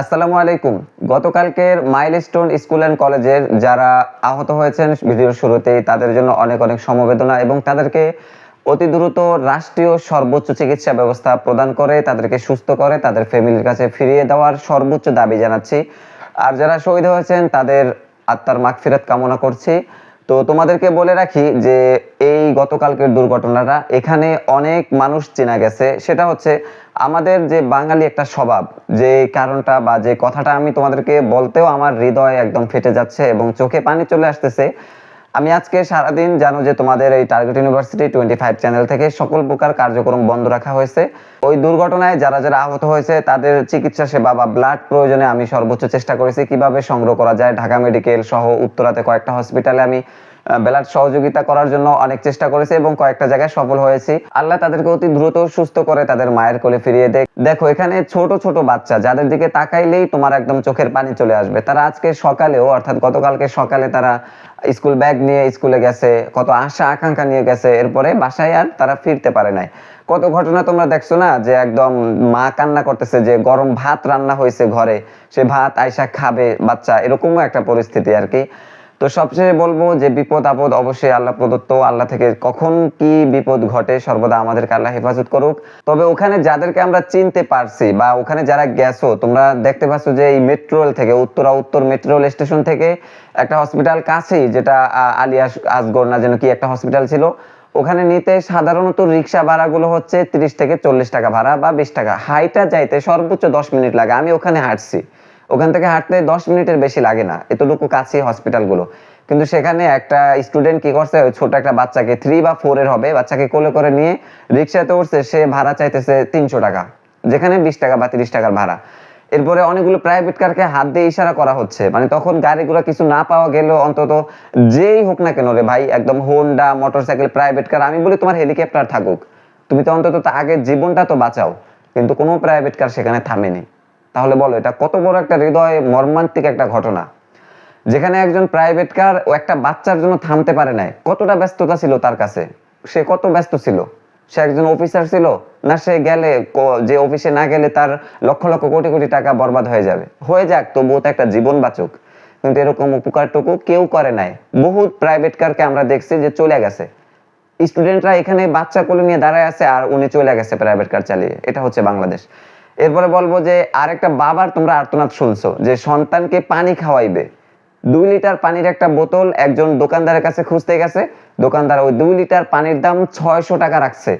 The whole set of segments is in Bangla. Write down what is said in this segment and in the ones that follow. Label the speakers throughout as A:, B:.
A: আসসালামু আলাইকুম। গতকালকের মাইলস্টোন স্কুল অ্যান্ড কলেজের যারা আহত হয়েছেন ভিডিওর শুরুতেই তাদের জন্য অনেক অনেক সমবেদনা এবং তাদেরকে অতি দ্রুত রাষ্ট্রীয় সর্বোচ্চ চিকিৎসা ব্যবস্থা প্রদান করে, তাদেরকে সুস্থ করে, তাদের ফ্যামিলির কাছে ফিরিয়ে দেওয়ার সর্বোচ্চ দাবি জানাচ্ছি। আর যারা শহীদ হয়েছেন, তাদের আত্মার মাগফিরাত কামনা করছি। তো তোমাদেরকে বলে রাখি যে এই গতকালকের দুর্ঘটনাটা এখানে অনেক মানুষ চেনা গেছে। সেটা হচ্ছে আমাদের যে বাঙালি একটা স্বভাব, যে কারণটা বা যে কথাটা আমি তোমাদেরকে বলতেও আমার হৃদয় একদম ফেটে যাচ্ছে এবং চোখে পানি চলে আসতেছে। আমি আজকে সারাদিন জানো যে তোমাদের এই target university twenty five channel থেকে সকল প্রকার কার্যক্রম বন্ধ রাখা হয়েছে। ওই দুর্ঘটনায় যারা যারা আহত হয়েছে, তাদের চিকিৎসা সেবা বা ব্লাড প্রয়োজনে আমি সর্বোচ্চ চেষ্টা করেছি। কীভাবে সংগ্রহ করা যায়? ঢাকা মেডিকেল সহ উত্তরাতে কয়েকটা হসপিটালে আমি ব্লাড সহযোগিতা করার জন্য অনেক চেষ্টা করেছি এবং কয়েকটা জায়গায় সফল হয়েছি। আল্লাহ তাদেরকে অতি দ্রুত সুস্থ করে তাদের মায়ের কোলে ফিরিয়ে দেয় দেখো, এখানে ছোট ছোট বাচ্চা, যাদের দিকে তাকাইলেই তোমার একদম চোখের পানি চলে আসবে। তারা আজকে সকালেও, অর্থাৎ গতকালকে সকালে তারা স্কুল ব্যাগ নিয়ে স্কুলে গেছে, কত আশা, আকাঙ্ক্ষা নিয়ে গেছে, এরপরে বাসায় আর তারা ফিরতে পারে নাই। কত ঘটনা তোমরা দেখছ না, যে একদম মা কান্না করতেছে, যে গরম ভাত রান্না হয়েছে ঘরে, সে ভাত আয়সা খাবে, বাচ্চা, এরকমও একটা পরিস্থিতি আর কি। তো সবচেয়ে বলব যে বিপদ আপদ অবশ্যই আল্লাহ প্রদত্ত। আল্লাহ থেকে কখন কি বিপদ ঘটে সর্বদা আমাদেরকে আল্লাহ হেফাজত করুক। তবে ওখানে যাদেরকে আমরা চিনতে পারছি বা ওখানে যারা গেছো তোমরা দেখতে পাচ্ছ যে এই মেট্রো রেল থেকে উত্তরা উত্তর মেট্রো রেল স্টেশন থেকে একটা হসপিটাল কাছেই যেটা আহ, আলিয়া আসগর না যেন কি একটা হসপিটাল ছিল ওখানে নিতে সাধারণত রিক্সা ভাড়াগুলো হচ্ছে তিরিশ থেকে চল্লিশ টাকা ভাড়া বা বিশ টাকা। হাইটা যাইতে সর্বোচ্চ দশ মিনিট লাগে। আমি ওখানে হাঁটছি। ওখান থেকে হাঁটতে দশ মিনিটের বেশি লাগে না, এতটুকু কাছে হসপিটালগুলো কিন্তু সেখানে একটা স্টুডেন্ট কি করছে ছোট একটা বাচ্চাকে থ্রি বা ফোর এর হবে, বাচ্চাকে কোলে করে নিয়ে রিক্সাতে উঠছে, সে ভাড়া চাইতেছে তিনশো টাকা, যেখানে বিশ টাকা বা তিরিশ টাকার ভাড়া। এরপরে অনেকগুলো প্রাইভেট কারকে হাত দিয়ে ইশারা করা হচ্ছে। মানে তখন গাড়িগুলো কিছু না পাওয়া গেলেও অন্তত যেই হোক না কেন রে ভাই, একদম হোন্ডা মোটরসাইকেল প্রাইভেট কার আমি বলি তোমার হেলিকপ্টার থাকুক। তুমি তো অন্তত আগে জীবনটা তো বাঁচাও, কিন্তু কোনো প্রাইভেট কার সেখানে থামেনি। তাহলে বলো, এটা কত বড় একটা হৃদয়, মর্মান্তিক একটা ঘটনা। যেখানে একজন প্রাইভেট কার ও একটা বাচ্চার জন্য থামতে পারে নাই। কতটা ব্যস্ততা ছিল তার কাছে? সে কত ব্যস্ত ছিল? সে একজন অফিসার ছিল? না সে গেলে যে অফিসে না গেলে তার লক্ষ লক্ষ কোটি কোটি টাকা বরবাদ হয়ে যাবে। হয়ে যাক, তবুও তো একটা জীবন বাঁচুক। কিন্তু এরকম উপকারটুকু কেউ করে নাই। বহুত প্রাইভেট কারকে আমরা দেখছি যে চলে গেছে। স্টুডেন্টরা এখানে বাচ্চা কোলে নিয়ে দাঁড়ায় আছে আর উনি চলে গেছে প্রাইভেট কার চালিয়ে। এটা হচ্ছে বাংলাদেশ। এরপরে বলব যে আরেকটা বাবার তোমরা আর্তনাদ শুনছো, যে সন্তানকে পানি খাওয়াইবে। দুই লিটার পানির একটা বোতল একজন দোকানদারের কাছে খুঁজতে গেছে। দোকানদার ওই দুই লিটার পানির দাম ছয়শো টাকা রাখছে।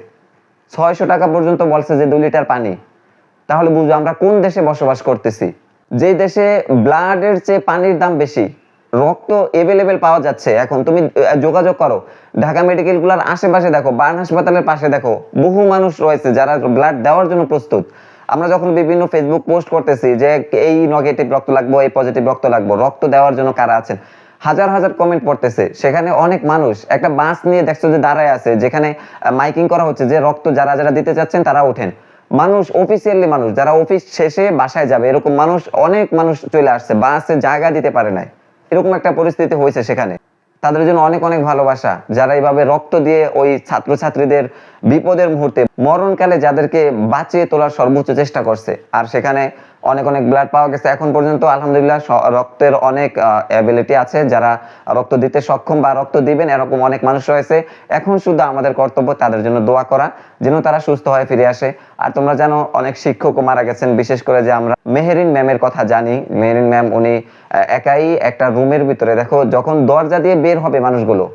A: ছয়শো টাকা পর্যন্ত বলছে যে দুই লিটার পানি। তাহলে বুঝো আমরা কোন দেশে বসবাস করতেছি? যে দেশে ব্লাডের চেয়ে পানির দাম বেশি, রক্ত এভেলেবেল পাওয়া যাচ্ছে। এখন তুমি যোগাযোগ করো। ঢাকা মেডিকেলগুলার আশেপাশে দেখো, বার্ন হাসপাতালের পাশে দেখো, বহু মানুষ রয়েছে যারা ব্লাড দেওয়ার জন্য প্রস্তুত। আমরা যখন বিভিন্ন ফেসবুক পোস্ট করতেছি যে এই নেগেটিভ রক্ত লাগবো, এই পজিটিভ রক্ত লাগবো, রক্ত দেওয়ার জন্য কারা আছেন? হাজার হাজার কমেন্ট পড়তেছে। সেখানে অনেক মানুষ একটা বাস নিয়ে দেখছ যে দাঁড়ায় আছে, যেখানে মাইকিং করা হচ্ছে যে রক্ত যারা যারা দিতে চাচ্ছেন তারা ওঠেন। মানুষ অফিসিয়ালি মানুষ, যারা অফিস শেষে বাসায় যাবে, এরকম মানুষ, অনেক মানুষ চলে আসছে বাসে জায়গা দিতে পারে নাই। এরকম একটা পরিস্থিতি হয়েছে সেখানে। তাদের জন্য অনেক অনেক ভালোবাসা। যারা এইভাবে রক্ত দিয়ে ওই ছাত্রছাত্রীদের বিপদের মুহূর্তে মরণকালে যাদেরকে বাঁচিয়ে তোলার সর্বোচ্চ চেষ্টা করছে, আর সেখানে অনেক অনেক ব্লাড পাওয়া গেছে। এখন পর্যন্ত আলহামদুলিল্লাহ রক্তের অনেক অ্যাবিলিটি আছে। যারা রক্ত দিতে সক্ষম বা রক্ত দিবেন, এরকম অনেক মানুষ রয়েছে। এখন শুধু আমাদের কর্তব্য তাদের জন্য দোয়া করা, যেন তারা সুস্থ হয়ে ফিরে আসে। আর তোমরা জানো, অনেক শিক্ষকও মারা গেছেন, বিশেষ করে যে আমরা মেহেরিন ম্যামের কথা জানি। মেহেরিন ম্যাম, উনি একাই একটা রুমের ভিতরে, দেখো, যখন দরজা দিয়ে বের হবে মানুষগুলো,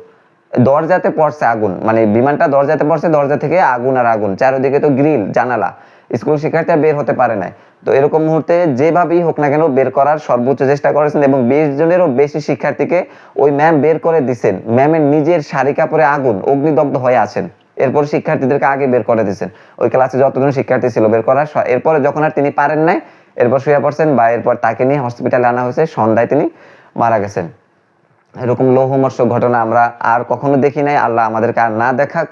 A: দরজাতে পড়ছে আগুন। মানে বিমানটা দরজাতে পড়ছে, দরজা থেকে আগুন আর আগুন। চারিদিকে তো গ্রিল, জানালা। স্কুল শিক্ষার্থীরা বের হতে পারে নাই। তো এরকম মুহূর্তে যেভাবেই হোক না কেন বের করার সর্বোচ্চ চেষ্টা করেছেন এবং বিশ জনেরও বেশি শিক্ষার্থীকে ওই ম্যাম বের করে দিছেন। ম্যামের নিজের শাড়ি কাপড়ে আগুন, অগ্নিদগ্ধ হয়ে আছেন। এরপর শিক্ষার্থীদেরকে আগে বের করে দিয়েছেন ওই ক্লাসে যতজন শিক্ষার্থী ছিল বের করার এরপরে যখন আর তিনি পারেন নাই, এরপর শুয়ে পড়ছেন বা এরপর তাকে নিয়ে হসপিটালে আনা হয়েছে, সন্ধ্যায় তিনি মারা গেছেন। এরকম লৌহমর্ষক ঘটনা আমরা আর কখনো দেখি নাই। আল্লাহ আমাদেরকে আর না দেখাক।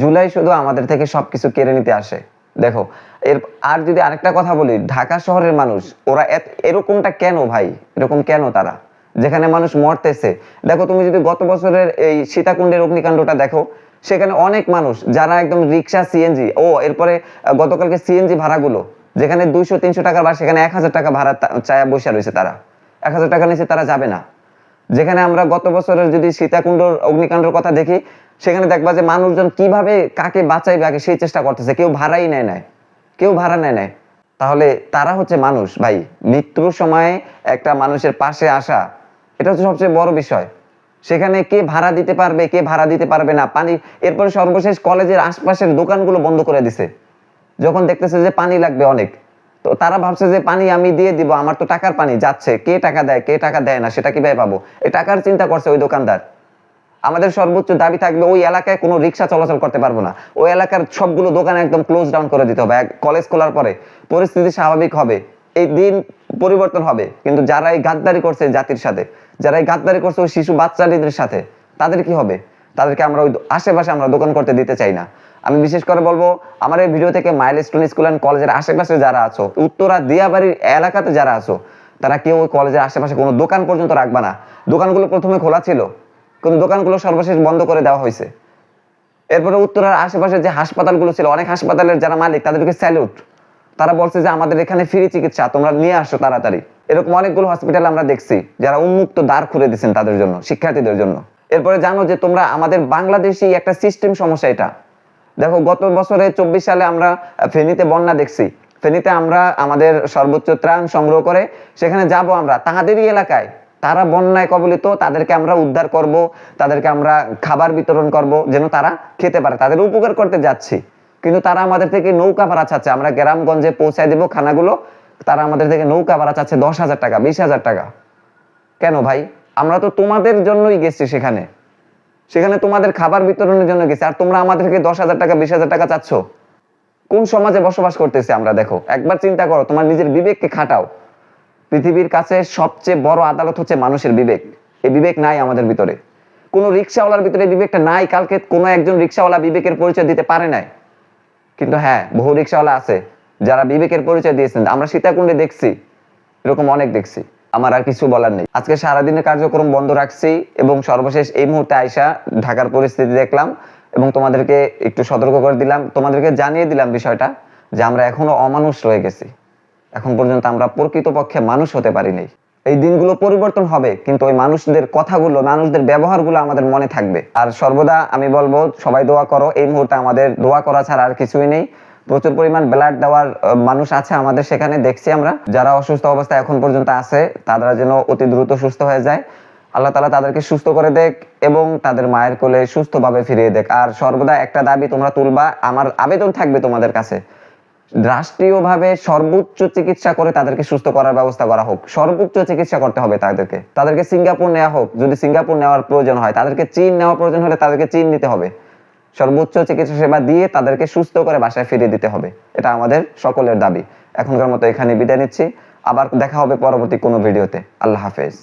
A: জুলাই শুধু আমাদের থেকে সবকিছু কেড়ে নিতে আসে। দেখো, এর আর যদি আরেকটা কথা বলি, ঢাকা শহরের মানুষ, ওরা এরকমটা কেন ভাই? এরকম কেন তারা? যেখানে মানুষ মরতেছে। দেখো, তুমি যদি গত বছরের এই সীতাকুণ্ডের অগ্নিকাণ্ডটা দেখো, সেখানে অনেক মানুষ, যারা একদম রিক্সা সিএনজি ও, এরপরে গতকালকে সিএনজি ভাড়াগুলো, যেখানে দুইশো, তিনশো টাকার বাস সেখানে এক হাজার টাকা ভাড়া চায়া বসে রয়েছে তারা। এক হাজার টাকা নিচে তারা যাবে না। যেখানে আমরা গত বছরের যদি সীতাকুণ্ডর অগ্নিকাণ্ডের কথা দেখি, সেখানে দেখবা যে মানুষজন কীভাবে কাকে বাঁচাইবে, আগে সেই চেষ্টা করতেছে। কেউ ভাড়াই নেয় নেয় কেউ ভাড়া নেয় নেয় তাহলে তারা হচ্ছে মানুষ। ভাই, মৃত্যুর সময়ে একটা মানুষের পাশে আসা, এটা হচ্ছে সবচেয়ে বড় বিষয়। সেখানে কে ভাড়া দিতে পারবে, কে ভাড়া দিতে পারবে না? পানি, এরপরে সর্বশেষ কলেজের আশপাশের দোকানগুলো বন্ধ করে দিছে। যখন দেখতেছে যে পানি লাগবে অনেক। তো তারা ভাবছে যে পানি আমি দিয়ে দিব, আমার তো টাকার পানি যাচ্ছে, কে টাকা দেয়, কে টাকা দেয় না, সেটা কীভাবে পাবো? এই টাকার চিন্তা করছে ওই দোকানদার। আমাদের সর্বোচ্চ দাবি থাকবে ওই এলাকায় কোনো রিক্সা চলাচল করতে পারব না। ওই এলাকার সবগুলো দোকান একদম ক্লোজ ডাউন করে দিতে হবে। কলেজ খোলার পরে পরিস্থিতি স্বাভাবিক হবে। এই দিন পরিবর্তন হবে। কিন্তু যারা এই গাদ্দারি করছে জাতির সাথে, যারা এই গাদ্দারি করছে ওই শিশু বাচ্চাদের সাথে, তাদের কি হবে? তাদেরকে আমরা ওই আশেপাশে আমরা দোকান করতে দিতে চাই না। আমি বিশেষ করে বলব, আমার এই ভিডিও থেকে মাইলস্টোন স্কুল অ্যান্ড কলেজের আশেপাশে যারা আছো, উত্তরা দিয়াবাড়ির এলাকাতে যারা আছো, তারা কেউ ওই কলেজের আশেপাশে কোনো দোকান পর্যন্ত রাখবা না। দোকানগুলো প্রথমে খোলা ছিল, কিন্তু দোকানগুলো সর্বশেষ বন্ধ করে দেওয়া হয়েছে। এরপরে উত্তরার আশেপাশে যে হাসপাতালগুলো ছিল, অনেক হাসপাতালের যারা মালিক, তাদেরকে স্যালুট তারা বলছে যে আমাদের এখানে ফ্রি চিকিৎসা, তোমরা নিয়ে আসো তাড়াতাড়ি। এরকম অনেকগুলো হসপিটাল আমরা দেখছি, যারা উন্মুক্ত দ্বার খুলে দিচ্ছেন তাদের জন্য, শিক্ষার্থীদের জন্য। এরপরে জানো যে তোমরা আমাদের বাংলাদেশি একটা সিস্টেম সমস্যা এটা। দেখো, গত বছরে চব্বিশ সালে আমরা ফেনীতে বন্যা দেখছি। ফেনীতে আমরা আমাদের সর্বোচ্চ ত্রাণ সংগ্রহ করে সেখানে যাব আমরা। তাহাদেরই এলাকায় তারা বন্যায় কবলিত, তাদেরকে আমরা উদ্ধার করব, তাদেরকে আমরা খাবার বিতরণ করব, যেন তারা খেতে পারে। তাদের উপকার করতে যাচ্ছি। কিন্তু তারা আমাদের থেকে নৌকা ভাড়া চাচ্ছে। আমরা গ্রামগঞ্জে পৌঁছায় দেব খানাগুলো। তারা আমাদের থেকে নৌকা ভাড়া চাচ্ছে দশ হাজার টাকা, বিশ হাজার টাকা। কেন ভাই? আমরা তো তোমাদের জন্যই গেছি সেখানে। সেখানে তোমাদের খাবার বিতরণের জন্য গেছি, আর তোমরা আমাদের থেকে দশ হাজার টাকা, বিশ হাজার টাকা চাচ্ছ। কোন সমাজে বসবাস করতেছে আমরা, দেখো? একবার চিন্তা করো, তোমার নিজের বিবেককে খাটাও। পৃথিবীর কাছে সবচেয়ে বড় আদালত হচ্ছে মানুষের বিবেক। এই বিবেক নাই আমাদের ভিতরে। কোনো রিক্সাওয়ালার ভিতরে বিবেকটা নাই, কালকে কোনো একজন রিক্সাওয়ালা বিবেকের পরিচয় দিতে পারে নাই। কিন্তু হ্যাঁ বহু রিক্সাওয়ালা আছে, যারা বিবেকের পরিচয় দিয়েছেন। আমরা সীতাকুণ্ডে দেখছি, এরকম অনেক দেখছি। আমার আর কিছু বলার নেই। আজকে সারাদিনের কার্যক্রম বন্ধ রাখছি এবং সর্বশেষ এই মুহূর্তে আইসা ঢাকার পরিস্থিতি দেখলাম এবং তোমাদেরকে একটু সতর্ক করে দিলাম। তোমাদেরকে জানিয়ে দিলাম বিষয়টা যে আমরা এখনও অমানুষ রয়ে গেছি। এখন পর্যন্ত আমরা প্রকৃতপক্ষে মানুষ হতে পারি নাই এই দিনগুলো পরিবর্তন হবে, কিন্তু ওই মানুষদের কথাগুলো, মানুষদের ব্যবহারগুলো আমাদের মনে থাকবে। আর সর্বদা আমি বলব, সবাই দোয়া করো, এই মুহূর্তে আমাদের দোয়া করা ছাড়া আর কিছুই নেই। প্রচুর পরিমাণ ব্লাড দেওয়ার মানুষ আছে আমাদের সেখানে, দেখছি আমরা। যারা অসুস্থ অবস্থায় এখন পর্যন্ত আছে, তারা যেন অতি দ্রুত সুস্থ হয়ে যায়। আল্লাহ তালা তাদেরকে সুস্থ করে দেখ এবং তাদের মায়ের কোলে সুস্থভাবে ফিরিয়ে দেখ। আর সর্বদা একটা দাবি তোমরা তুলবা, আমার আবেদন থাকবে তোমাদের কাছে। রাষ্ট্রীয়ভাবে সর্বোচ্চ চিকিৎসা করে তাদেরকে সুস্থ করার ব্যবস্থা করা হোক। সর্বোচ্চ চিকিৎসা করতে হবে তাদেরকে। তাদেরকে সিঙ্গাপুর নেওয়া হোক। যদি সিঙ্গাপুর নেওয়ার প্রয়োজন হয়, তাদেরকে চীন নেওয়ার প্রয়োজন হলে তাদেরকে চীন নিতে হবে। সর্বোচ্চ চিকিৎসা সেবা দিয়ে তাদেরকে সুস্থ করে বাসায় ফিরিয়ে দিতে হবে। এটা আমাদের সকলের দাবি। এখনকার মতো এখানে বিদায় নিচ্ছি। আবার দেখা হবে পরবর্তী কোনো ভিডিওতে। আল্লাহ হাফেজ।